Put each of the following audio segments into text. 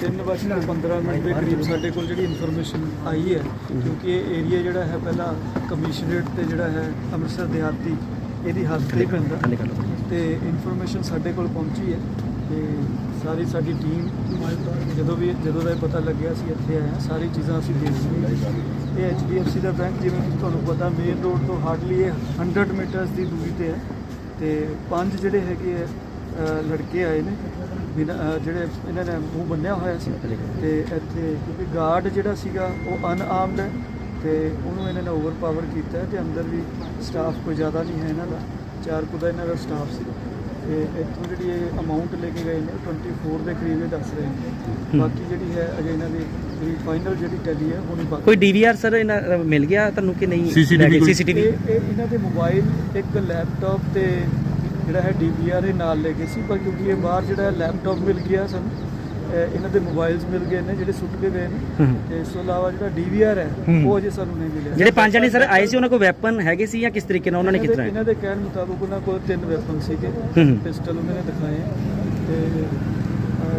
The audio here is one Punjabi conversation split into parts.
ਤਿੰਨ ਵੱਜ ਕੇ 15 ਮਿੰਟ ਦੇ ਕਰੀਬ ਸਾਡੇ ਕੋਲ ਜਿਹੜੀ ਇਨਫੋਰਮੇਸ਼ਨ ਆਈ ਹੈ ਕਿਉਂਕਿ ਇਹ ਏਰੀਆ ਜਿਹੜਾ ਹੈ ਪਹਿਲਾਂ ਕਮਿਸ਼ਨਰੇਟ ਤੇ ਜਿਹੜਾ ਹੈ ਅੰਮ੍ਰਿਤਸਰ ਦਿਹਾਤੀ ਇਹਦੀ ਹੱਦ ਤੇ ਹੀ ਪੈਂਦਾ। ਤੇ ਇਨਫੋਰਮੇਸ਼ਨ ਸਾਡੇ ਕੋਲ ਪਹੁੰਚੀ ਹੈ ਤੇ ਸਾਰੀ ਸਾਡੀ ਟੀਮ ਜਦੋਂ ਵੀ ਜਦੋਂ ਦਾ ਇਹ ਪਤਾ ਲੱਗਿਆ ਸੀ ਇੱਥੇ ਹਾਂ ਸਾਰੀ ਚੀਜ਼ਾਂ ਅਸੀਂ ਦੇਖ ਇਹ HDFC ਦਾ ਬੈਂਕ ਜਿਵੇਂ ਕਿ ਤੁਹਾਨੂੰ ਪਤਾ ਮੇਨ ਰੋਡ ਤੋਂ ਹਾਰਡਲੀ ਇਹ 100 ਮੀਟਰਸ ਦੀ ਦੂਰੀ ਤੇ ਹੈ। ਤੇ ਪੰਜ ਜਿਹੜੇ ਹੈਗੇ ਆ ਅ, ਲੜਕੇ ਆਏ ਨੇ ਜਿਹੜੇ ਇਹਨਾਂ ਨੇ ਮੂੰਹ ਬੰਨਿਆ ਹੋਇਆ ਸੀ ਤੇ ਇੱਥੇ ਕਿਉਂਕਿ ਗਾਰਡ ਜਿਹੜਾ ਸੀਗਾ ਉਹ ਅਨਆਰਮਡ ਹੈ ਤੇ ਉਹਨੂੰ ਇਹਨਾਂ ਨੇ ਓਵਰਪਾਵਰ ਕੀਤਾ ਹੈ ਤੇ ਅੰਦਰ ਵੀ ਸਟਾਫ ਕੋਈ ਜ਼ਿਆਦਾ ਨਹੀਂ ਹੈ ਇਹਨਾਂ ਦਾ ਚਾਰ ਕੁ ਦਾ ਇਹਨਾਂ ਦਾ ਸਟਾਫ ਸੀ। ਤੇ ਇੱਥੋਂ ਜਿਹੜੀ ਇਹ ਅਮਾਉਂਟ ਲੈ ਕੇ ਗਏ ਨੇ ਉਹ 24 ਦੇ ਕਰੀਬ ਇਹ ਦੱਸ ਰਹੇ ਨੇ। ਬਾਕੀ ਜਿਹੜੀ ਹੈ ਅਜੇ ਇਹਨਾਂ ਦੀ ਜਿਹੜੀ ਫਾਈਨਲ ਜਿਹੜੀ ਟੈਲੀ ਹੈ ਹੁਣੀ ਬਾਕੀ। ਕੋਈ ਡੀਵੀਆਰ ਸਰ ਇਹਨਾਂ ਮਿਲ ਗਿਆ ਤੁਹਾਨੂੰ ਕਿ ਨਹੀਂ? ਸੀਸੀਟੀਵੀ ਇਹ ਇਹ ਇਹਨਾਂ ਦੇ ਮੋਬਾਈਲ ਇੱਕ ਲੈਪਟਾਪ ਤੇ ਜਿਹੜਾ ਹੈ ਡੀਵੀਆਰ ਇਹ ਨਾਲ ਲੈ ਗਏ ਸੀ ਪਰ ਕਿਉਂਕਿ ਇਹ ਬਾਹਰ ਜਿਹੜਾ ਲੈਪਟਾਪ ਮਿਲ ਗਿਆ ਸਾਨੂੰ ਇਹ ਇਹਨਾਂ ਦੇ ਮੋਬਾਈਲਸ ਮਿਲ ਗਏ ਨੇ ਜਿਹੜੇ ਸੁੱਟ ਕੇ ਗਏ ਨੇ। ਤੇ ਇਸ ਤੋਂ ਇਲਾਵਾ ਜਿਹੜਾ ਡੀਵੀਆਰ ਹੈ ਉਹ ਅਜੇ ਸਾਨੂੰ ਨਹੀਂ ਮਿਲਿਆ। ਜਿਹੜੇ ਪੰਜ ਜਣੇ ਸਰ ਆਏ ਸੀ ਉਹਨਾਂ ਕੋਲ ਵੈਪਨ ਹੈਗੇ ਸੀ ਜਾਂ ਕਿਸ ਤਰੀਕੇ ਨਾਲ ਉਹਨਾਂ ਨੇ ਤਰ੍ਹਾਂ ਇਹਨਾਂ ਦੇ ਕਹਿਣ ਮੁਤਾਬਕ ਉਹਨਾਂ ਕੋਲ ਤਿੰਨ ਵੈਪਨ ਸੀਗੇ। ਪਿਸਟਲ ਉਹਨਾਂ ਨੇ ਦਿਖਾਏ। ਤੇ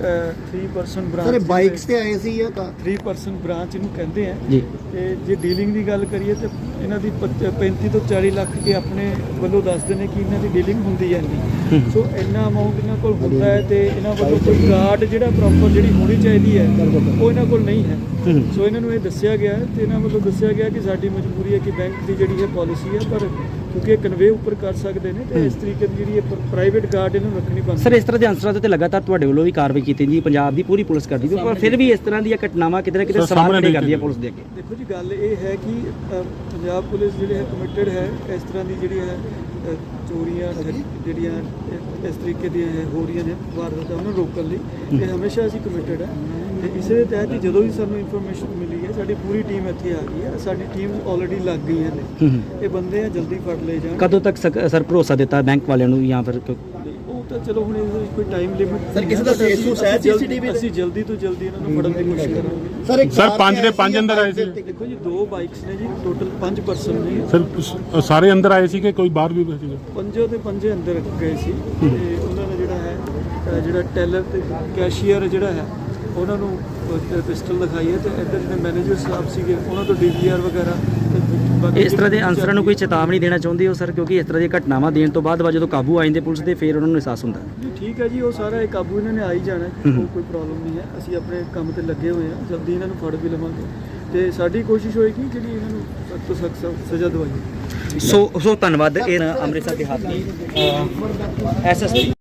3% ਬ੍ਰਾਂਚ ਸਰ ਬਾਈਕਸ ਤੇ ਆਏ ਸੀ ਜਾਂ ਕਾਰ 3% ਬ੍ਰਾਂਚ ਇਹਨੂੰ ਕਹਿੰਦੇ ਆ। ਜੀ। ਤੇ ਜੇ ਡੀਲਿੰਗ ਦੀ ਗੱਲ ਕਰੀਏ ਤੇ ਇਹਨਾਂ ਦੀ ਪੱਚ- 35 ਤੋਂ 40 ਲੱਖ ਇਹ ਆਪਣੇ ਵੱਲੋਂ ਦੱਸਦੇ ਨੇ ਕਿ ਇਹਨਾਂ ਦੀ ਡੀਲਿੰਗ ਹੁੰਦੀ ਹੈ ਨਹੀਂ ਸੋ ਇੰਨਾ ਅਮਾਉਂਟ ਇਹਨਾਂ ਕੋਲ ਹੁੰਦਾ ਹੈ ਤੇ ਇਹਨਾਂ ਵੱਲੋਂ ਕੋਈ ਗਾਰਡ ਜਿਹੜਾ ਪ੍ਰੋਪਰ ਜਿਹੜੀ ਹੋਣੀ ਚਾਹੀਦੀ ਹੈ ਉਹ ਇਹਨਾਂ ਕੋਲ ਨਹੀਂ ਹੈ। ਸੋ ਇਹਨਾਂ ਨੂੰ ਇਹ ਦੱਸਿਆ ਗਿਆ ਹੈ ਤੇ ਇਹਨਾਂ ਵੱਲੋਂ ਦੱਸਿਆ ਗਿਆ ਕਿ ਸਾਡੀ ਮਜਬੂਰੀ ਹੈ ਕਿ ਬੈਂਕ ਦੀ ਜਿਹੜੀ ਹੈ ਪਾਲਿਸੀ ਹੈ ਪਰ ਕਿਉਂਕਿ ਇਹ ਕਨਵੇ ਉੱਪਰ ਕਰ ਸਕਦੇ ਨੇ ਤੇ ਇਸ ਤਰੀਕੇ ਦੀ ਜਿਹੜੀ ਪ੍ਰਾਈਵੇਟ ਗਾਰਡ ਇਹਨਾਂ ਰੱਖਣੀ ਪੈਂਦੀ ਸਰ ਇਸ ਤਰ੍ਹਾਂ ਦੇ ਅਨਸਰਾਂ ਦੇ ਉੱਤੇ ਲਗਾਤਾਰ ਤੁਹਾਡੇ ਵੱਲੋਂ ਵੀ ਕਾਰਵਾਈ ਕੀਤੀ ਜੀ ਪੰਜਾਬ ਦੀ ਪੂਰੀ ਪੁਲਿਸ ਕਰਦੀ ਪਰ ਫਿਰ ਵੀ ਇਸ ਤਰ੍ਹਾਂ ਦੀਆਂ ਘਟਨਾਵਾਂ ਕਿਤੇ ਨਾ ਕਿਤੇ ਸਵਾਲ ਸਾਹਮਣੇ ਖੜੇ ਨਹੀਂ ਕਰਦੀ ਹੈ। ਪੁਲਿਸ ਦੇ ਅੱਗੇ। ਦੇਖੋ ਜੀ ਗੱਲ ਇਹ ਹੈ ਕਿ ਪੰਜਾਬ ਪੁਲਿਸ ਜਿਹੜੀ ਹੈ ਕਮਿਟਡ ਹੈ ਇਸ ਤਰ੍ਹਾਂ ਦੀ ਜਿਹੜੀ ਹੈ ਚੋਰੀਆਂ ਜਿਹੜੀਆਂ ਇਹ- ਇਸ ਤਰੀਕੇ ਦੀਆਂ ਇਹ ਹੋ ਰਹੀਆਂ ਨੇ ਵਾਰਦਾਤਾਂ ਉਹਨਾਂ ਨੂੰ ਰੋਕਣ ਲਈ ਤੇ ਹਮੇਸ਼ਾ ਅਸੀਂ ਕਮਿਟਡ ਹੈ। ਤੇ ਇਸੇ ਦੇ ਤਹਿਤ ਜਦੋਂ ਵੀ ਸਾਨੂੰ ਇਨਫੋਰਮੇਸ਼ਨ ਮਿਲੀ ਹੈ ਸਾਡੀ ਪੂਰੀ ਟੀਮ ਇੱਥੇ ਆ ਗਈ ਹੈ। ਸਾਡੀ ਟੀਮ ਆਲਰੇਡੀ ਲੱਗ ਗਈਆਂ ਨੇ। ਇਹ ਬੰਦੇ ਆ ਜਲਦੀ ਫੜ ਲਏ ਜਾਣ। ਕਦੋਂ ਤੱਕ ਸਰ ਭਰੋਸਾ ਦਿੱਤਾ ਬੈਂਕ ਵਾਲਿਆਂ ਨੂੰ ਜਾਂ ਫਿਰ ਤਾਂ ਚਲੋ ਹੁਣ ਇਹਦੇ ਵਿੱਚ ਕੋਈ ਟਾਈਮ ਲਿਮਿਟ ਸਰ, ਕਿਸੇ ਦਾ ਫੇਸਬੁੱਕ ਹੈ CCTV ਤੇ? ਅਸੀਂ ਜਲਦੀ ਤੋਂ ਜਲਦੀ ਇਹਨਾਂ ਨੂੰ ਫੜਨ ਦੀ ਕੋਸ਼ਿਸ਼ ਕਰਾਂਗੇ। ਸਰ ਇੱਕ ਸਰ, ਕਾਰ ਪੰਜ ਦੇ ਪੰਜ ਅੰਦਰ ਆਏ ਸੀ? ਦੇਖੋ ਜੀ ਦੋ ਬਾਈਕਸ ਨੇ ਜੀ ਟੋਟਲ 5 ਪਰਸਨ ਨੇ ਸਰ ਸ- ਸਾਰੇ ਅੰਦਰ ਆਏ ਸੀ ਕਿ ਕੋਈ ਬਾਹਰ ਵੀ ਸੀ ਪੰਜੋ ਦੇ ਪੰਜੇ ਅੰਦਰ ਗਏ ਸੀ। ਤੇ ਉਹਨਾਂ ਨੇ ਜਿਹੜਾ ਹੈ ਜਿਹੜਾ ਟੈਲਰ ਤੇ ਕੈਸ਼ੀਅਰ ਜਿਹੜਾ ਹੈ ਉਹਨਾਂ ਨੂੰ ਪਿਸਟਲ ਦਿਖਾਈ ਹੈ ਤੇ ਇੱਧਰ ਜਿਹੜੇ ਮੈਨੇਜਰ ਸਾਹਿਬ ਸੀਗੇ ਉਹਨਾਂ ਤੋਂ ਡੀਵੀਆਰ ਵਗੈਰਾ ਇਸ ਤਰ੍ਹਾਂ ਦੇ ਅਨਸਰਾਂ ਨੂੰ ਕੋਈ ਚੇਤਾਵਨੀ ਦੇਣਾ ਚਾਹੁੰਦੇ ਹੋ ਸਰ? ਕਿਉਂਕਿ ਇਸ ਤਰ੍ਹਾਂ ਦੀਆਂ ਘਟਨਾਵਾਂ ਦੇਣ ਤੋਂ ਬਾਅਦ ਜਦੋਂ ਕਾਬੂ ਆ ਜਾਂਦੇ ਪੁਲਿਸ ਦੇ ਫਿਰ ਉਹਨਾਂ ਨੂੰ ਅਹਿਸਾਸ ਹੁੰਦਾ। ਨਹੀਂ, ਠੀਕ ਹੈ ਜੀ ਉਹ ਸਾਰਾ ਇਹ ਕਾਬੂ ਇਹਨਾਂ ਨੇ ਆ ਹੀ ਜਾਣਾ ਕੋਈ ਪ੍ਰੋਬਲਮ ਨਹੀਂ ਹੈ। ਅਸੀਂ ਆਪਣੇ ਕੰਮ ਤੇ ਲੱਗੇ ਹੋਏ ਹਾਂ। ਜਲਦੀ ਇਹਨਾਂ ਨੂੰ ਫੜ ਵੀ ਲਵਾਂਗੇ। ਤੇ ਸਾਡੀ ਕੋਸ਼ਿਸ਼ ਹੋਏਗੀ ਜਿਹੜੀ ਇਹਨਾਂ ਨੂੰ ਸਖਤ ਤੋਂ ਸਖਤ ਸਜ਼ਾ ਦਵਾਈਏ ਸੋ ਸੋ ਧੰਨਵਾਦ ਇਹ ਅੰਮ੍ਰਿਤਸਰ ਦੇ ਹਾਥੀ ਐਸਐਸਪੀ